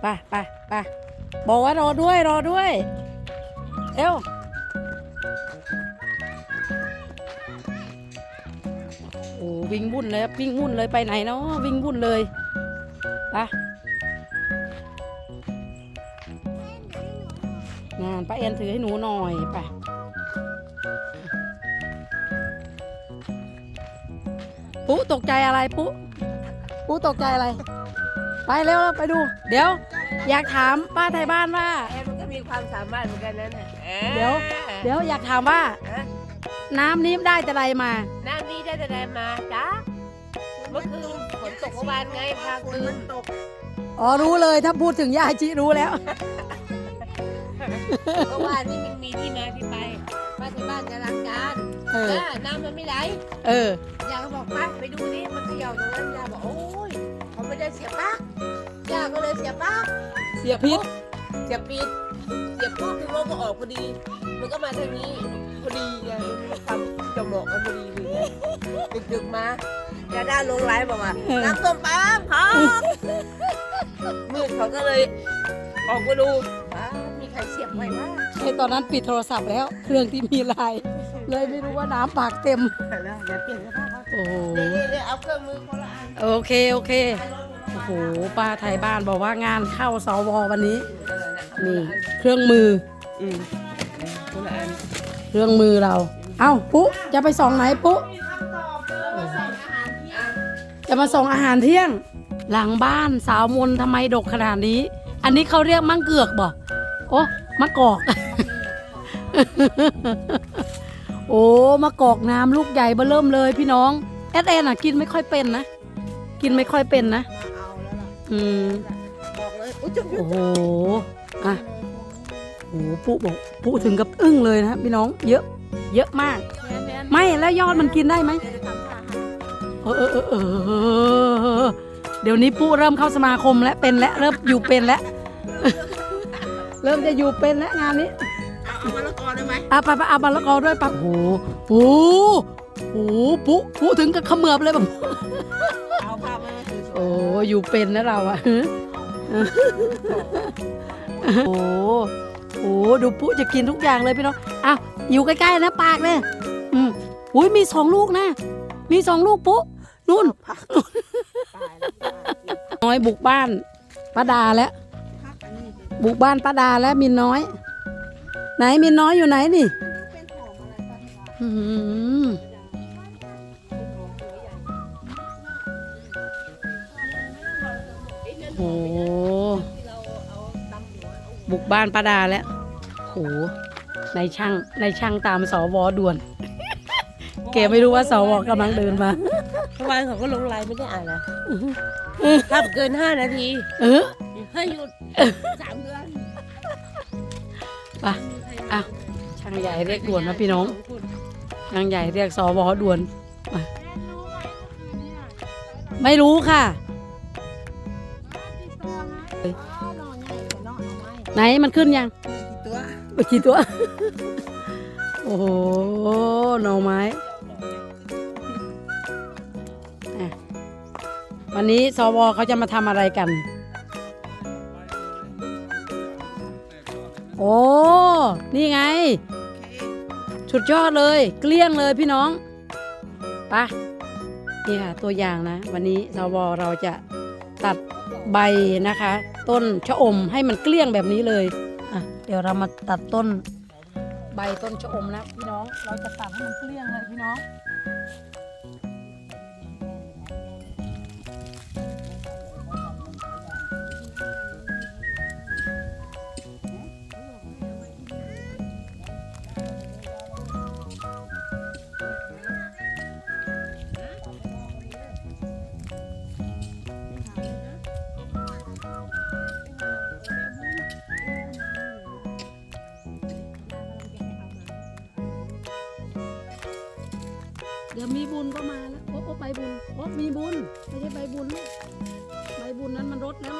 ไปไปไปบอกว่ารอด้วยรอด้วย เร็วโอ้วิ่งวุ่นเลยวิ่งวุ่นเลยไปไหนเนาะวิ่งวุ่นเลยไปงานป้าเอ็นถือให้หนูหน่อยไปปุ๊ตกใจอะไรปุ๊ปุ๊ตกใจอะไร ไปเร็วๆไปดู เดี๋ยว อยากถามป้าไทยบ้านว่า แอนมันก็มีความสามารถเหมือนกันนะเนี่ยออเดี๋ยว เดี๋ยวอยากถามว่าฮะน้ำนี้ได้แต่ไรมา น้ำนี้ได้แต่ใดมาจ้าเมื่อคืนฝนตกเมื่อวานไงพาคืนตกอ๋อรู้เลยถ้าพูดถึงยาจิรู้แล้วเมื่อวานนี่มันมีที่มาที่ไปป้าที่บ้านจะล้างจานเอออ่าน้ำมันไม่ไหลเออ ยาก็บอกป้าไปดูนี่มันเขย่าตรงนั้นยาบอกโอ้ยเขาไม่ได้เสียบปลั๊กยาก็ เลยเสียบปลั๊กเสียพิษเสียบปิดเสียบปุ๊บพี่โมก็ออกพอดี มันก็มาทางนี้พอดีไงความจะเหมาะกันพอดีเลยไงดึกๆมาดาด้าลงไลฟ์บอกว่าเออน้ำส้มปลามเขามืดเขาก็เลย ออกมาดูว้าวมีใครเสียบไว้บ้างไอตอนนั้นปิดโทรศัพท์แล้ว เครื่องที่มีไลน์เลยไม่รู้ว่าน้ำปากเต็มแล้วเดี๋ยวเปลี่ยนเสื้อผ้าเขาโอ้โหเดี๋ยวเดี๋ยวเอาเครื่องมือคนละอันโอเคโอเค โอ้โหป้าไทยบ้านบอกว่างานเข้าสววันนี้ นี่เครื่องมือ อืมคนละอันเครื่องมือเรา เอ้าปุ๊จะไปส่องไหนปุ๊จะมาส่งอาหารเที่ยง หลังบ้านสาวมนทำไมดกขนาดนี้ อันนี้เขาเรียกมังเกือกบ่โอ้มะกอก โอ้มะกอกน้ำลูกใหญ่เบ้อเริ่มเลยพี่น้องแอดแอนอะกินไม่ค่อยเป็นนะ กินไม่ค่อยเป็นนะเอาแล้วล่ะอืมบอกเลยอุ้ยจุ๊บจุ๊โอ้บโหอะโอ้โหปุ๊บอกปุ๊ถึงกับอึ้งเลยนะพี่น้องเยอะ เยอะมาก ไม่แล้วยอดมันกินได้ไหมเออเออเออเออเดี๋ยวนี้ปุ๊เริ่มเข้าสมาคมแล้วเป็นแล้วเริ่มอยู่เป็นแล้วเริ่มจะอยู่เป็นแล้วงานนี้เอามะละกอได้ไหมอะไปไปเอามาละกอด้วยปักโอ้โหโอ้โหปุ๊ปุ๊ถึงกับเขมือบเลยแบบเอาผ้ามาให้สวย โอ้อยู่เป็นนะเราอะโอ้โหโอ้ดูปุ๊จะกินทุกอย่างเลยพี่น้องอ้าวอยู่ใกล้ๆนะปากเนี่ยอืมอุ้ยมีสองลูกนะ มีสองลูกปุ๊นู่นๆตายแล้วตายน้อยบุกบ้านป้าดาแล้วพักอันนี้สิบุกบ้านป้าดาแล้วมินน้อย ไหนมินน้อยอยู่ไหนนี่เป็นหอม บุกบ้านป้าดาแล้วโหในช่างในช่างตามสวด่วน เกไม่รู้ว่าสวกำลังเดินมา เมื่อวานเขาก็ลงไลน์ไม่ได้อ่านนะถ้าเกินห้านาที เออให้หยุดสามเดือนไปอะช่างใหญ่เรียกด่วนนะพี่น้องช่างใหญ่เรียกสวด่วนมาไม่รู้ค่ะ ไหนมันขึ้นยังตัวไปกี่ตัว โอ้โหหน่อไม้อะวันนี้สวเขาจะมาทำอะไรกัน โอ้ นี่ไง สุดยอดเลย เกลี้ยงเลยพี่น้องไปะนี่ค่ะ ตัวอย่างนะ วันนี้สวเราจะตัดใบนะคะ ต้นชะอมให้มันเกลี้ยงแบบนี้เลยอะเดี๋ยวเรามาตัดต้นใบต้นชะอมนะพี่น้อง เราจะตัดให้มันเกลี้ยงเลยพี่น้อง เดี๋ยวมีบุญก็มาแล้วโอ้โอ้ใบบุญโอ้มีบุญไม่ใช่ใบบุญใบบุญนั้นมันรดแล้ว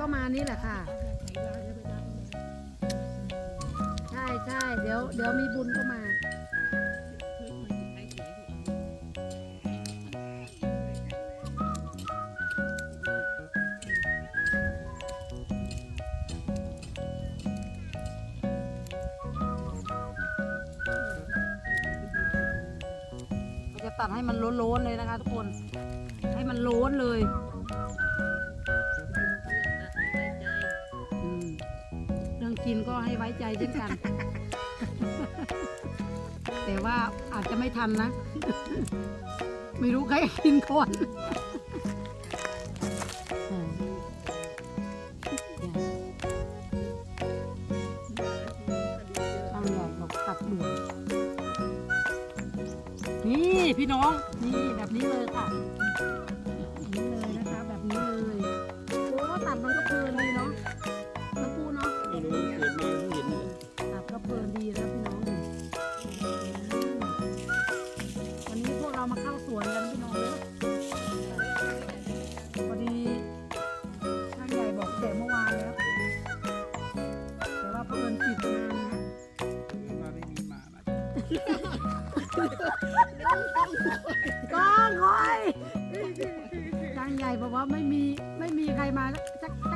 ก็มานี่แหละค่ะ ใช่ใช่เดี๋ยวเดี๋ยวมีบุญก็มาจะตัดให้มันโล้นๆเลยนะคะทุกคน ให้มันโล้นเลย กินก็ให้ไว้ใจเช่นกัน แต่ว่าอาจจะไม่ทันนะ ไม่รู้ใครกินก่อนอืมข้างใหญ่บอกตัดด่วนนี่พี่น้อง นี่แบบนี้เลยค่ะ ก้องคอยช่างใหญ่บอกว่าไม่มีไม่มีใครมาแล้วจักจักจักจักจักจัก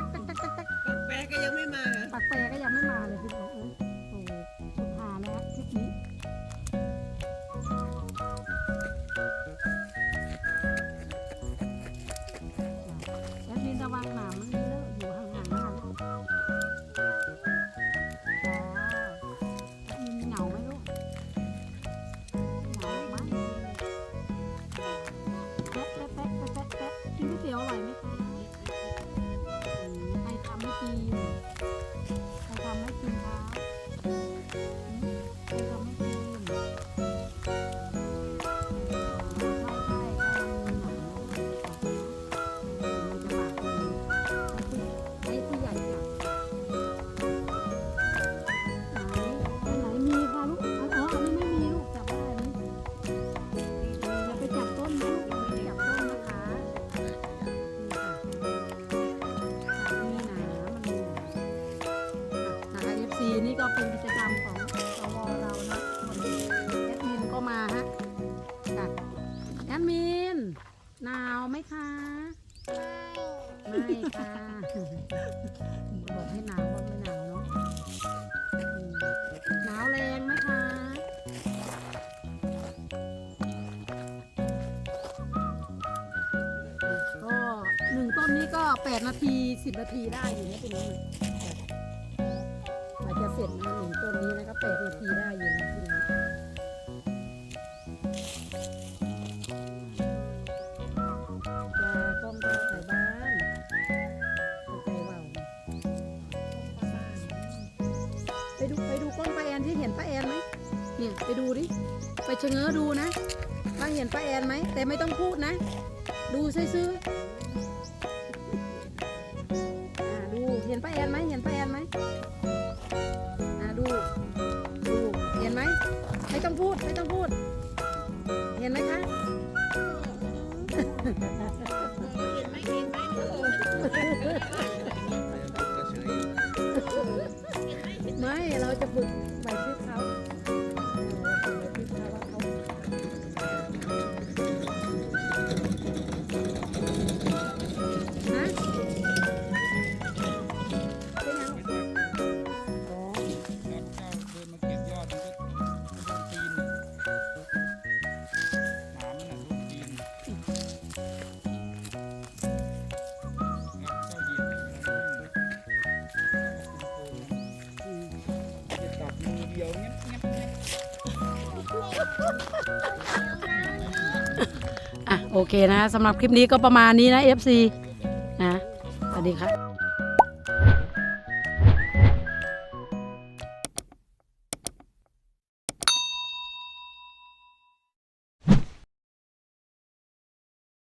ก็เป็นกิจกรรมของสวเรานะวันนี้แอดมินก็มาฮะค่ะแอดมินหนาวไหมคะไม่ค่ะบอกให้หนาวว่าไม่หนาวเนาะหนาวแรงไหมคะก็หนึ่งต้นนี้ก็แปดนาทีสิบนาทีได้อยู่นะพี่น้ ร็จนะหนึ่งต้นนี้นะครับแปดนาทีได้อยู่นะพี่น้องจะต้องก็ใส่บ้านเข้าใจเปล่าไปดูไปดูกล้องป้าแอนที่เห็นป้าแอนไหมเนี่ยไปดูดิไปเชะเง้อดูนะว่าเห็นป้าแอนไหมแต่ไม่ต้องพูดนะ ดูซื่อๆอ่าดูเห็นป้าแอนไหมเห็นป้าแอน ต้องพูดไม่ต้องพูด เห็นไหมคะไม่เราจะฝึก อะโอเคนะสำหรับคลิปนี้ก็ประมาณนี้นะ FC นะสวัสดีครับ